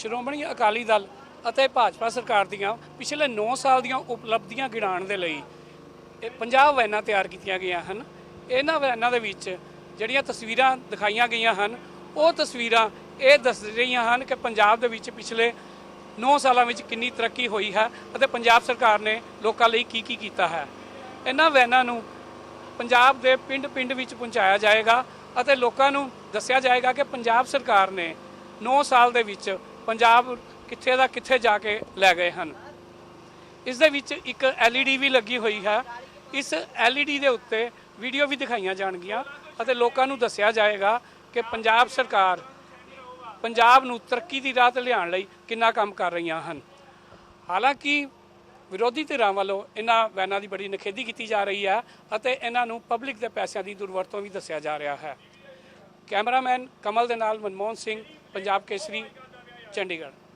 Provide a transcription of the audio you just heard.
ਸ਼੍ਰੋਮਣੀ ਅਕਾਲੀ ਦਲ ਅਤੇ ਭਾਜਪਾ ਸਰਕਾਰ ਦੀਆਂ ਪਿਛਲੇ 9 ਸਾਲ ਦੀਆਂ ਉਪਲਬਧੀਆਂ ਗਿਣਾਉਣ ਦੇ ਲਈ ਇਹ 50 ਵੈਨਾਂ ਤਿਆਰ ਕੀਤੀਆਂ ਗਈਆਂ ਹਨ। ਇਹਨਾਂ ਵੈਨਾਂ ਦੇ ਵਿੱਚ ਜਿਹੜੀਆਂ ਤਸਵੀਰਾਂ ਦਿਖਾਈਆਂ ਗਈਆਂ ਹਨ, ਉਹ ਤਸਵੀਰਾਂ ਇਹ ਦੱਸ ਰਹੀਆਂ ਹਨ ਕਿ ਪੰਜਾਬ ਦੇ ਵਿੱਚ ਪਿਛਲੇ 9 ਸਾਲਾਂ ਵਿੱਚ ਕਿੰਨੀ ਤਰੱਕੀ ਹੋਈ ਹੈ ਅਤੇ ਪੰਜਾਬ ਸਰਕਾਰ ਨੇ ਲੋਕਾਂ ਲਈ ਕੀ ਕੀ ਕੀਤਾ ਹੈ। ਇਹਨਾਂ ਵੈਨਾਂ ਨੂੰ ਪੰਜਾਬ ਦੇ ਪਿੰਡ-ਪਿੰਡ ਵਿੱਚ ਪਹੁੰਚਾਇਆ ਜਾਏਗਾ ਅਤੇ ਲੋਕਾਂ ਨੂੰ ਦੱਸਿਆ ਜਾਏਗਾ ਕਿ ਪੰਜਾਬ ਸਰਕਾਰ ਨੇ 9 ਸਾਲ ਦੇ ਵਿੱਚ ਪੰਜਾਬ ਕਿੱਥੇ ਦਾ ਕਿੱਥੇ ਜਾ ਕੇ ਲੈ ਗਏ ਹਨ। ਇਸ ਦੇ ਵਿੱਚ ਇੱਕ LED ਵੀ ਲੱਗੀ ਹੋਈ ਹੈ। ਇਸ LED ਦੇ ਉੱਤੇ ਵੀਡੀਓ ਵੀ ਦਿਖਾਈਆਂ ਜਾਣਗੀਆਂ ਅਤੇ ਲੋਕਾਂ ਨੂੰ ਦੱਸਿਆ ਜਾਏਗਾ ਕਿ ਪੰਜਾਬ ਸਰਕਾਰ ਪੰਜਾਬ ਨੂੰ ਤਰੱਕੀ ਦੀ ਰਾਹ ਤੇ ਲਿਆਉਣ ਲਈ ਕਿੰਨਾ ਕੰਮ ਕਰ ਰਹੀਆਂ ਹਨ। ਹਾਲਾਂਕਿ ਵਿਰੋਧੀ ਧਿਰਾਂ ਵੱਲੋਂ ਇਹਨਾਂ ਵੈਨਾਂ ਦੀ ਬੜੀ ਨਖੇਦੀ ਕੀਤੀ ਜਾ ਰਹੀ ਹੈ ਅਤੇ ਇਹਨਾਂ ਨੂੰ ਪਬਲਿਕ ਦੇ ਪੈਸਿਆਂ ਦੀ ਦੁਰਵਰਤੋਂ ਵੀ ਦੱਸਿਆ ਜਾ ਰਿਹਾ ਹੈ। ਕੈਮਰਾਮੈਨ ਕਮਲ ਦੇ ਨਾਲ ਮਨਮੋਹਨ ਸਿੰਘ, ਪੰਜਾਬ ਕੇਸਰੀ ਚੰਡੀਗੜ੍ਹ।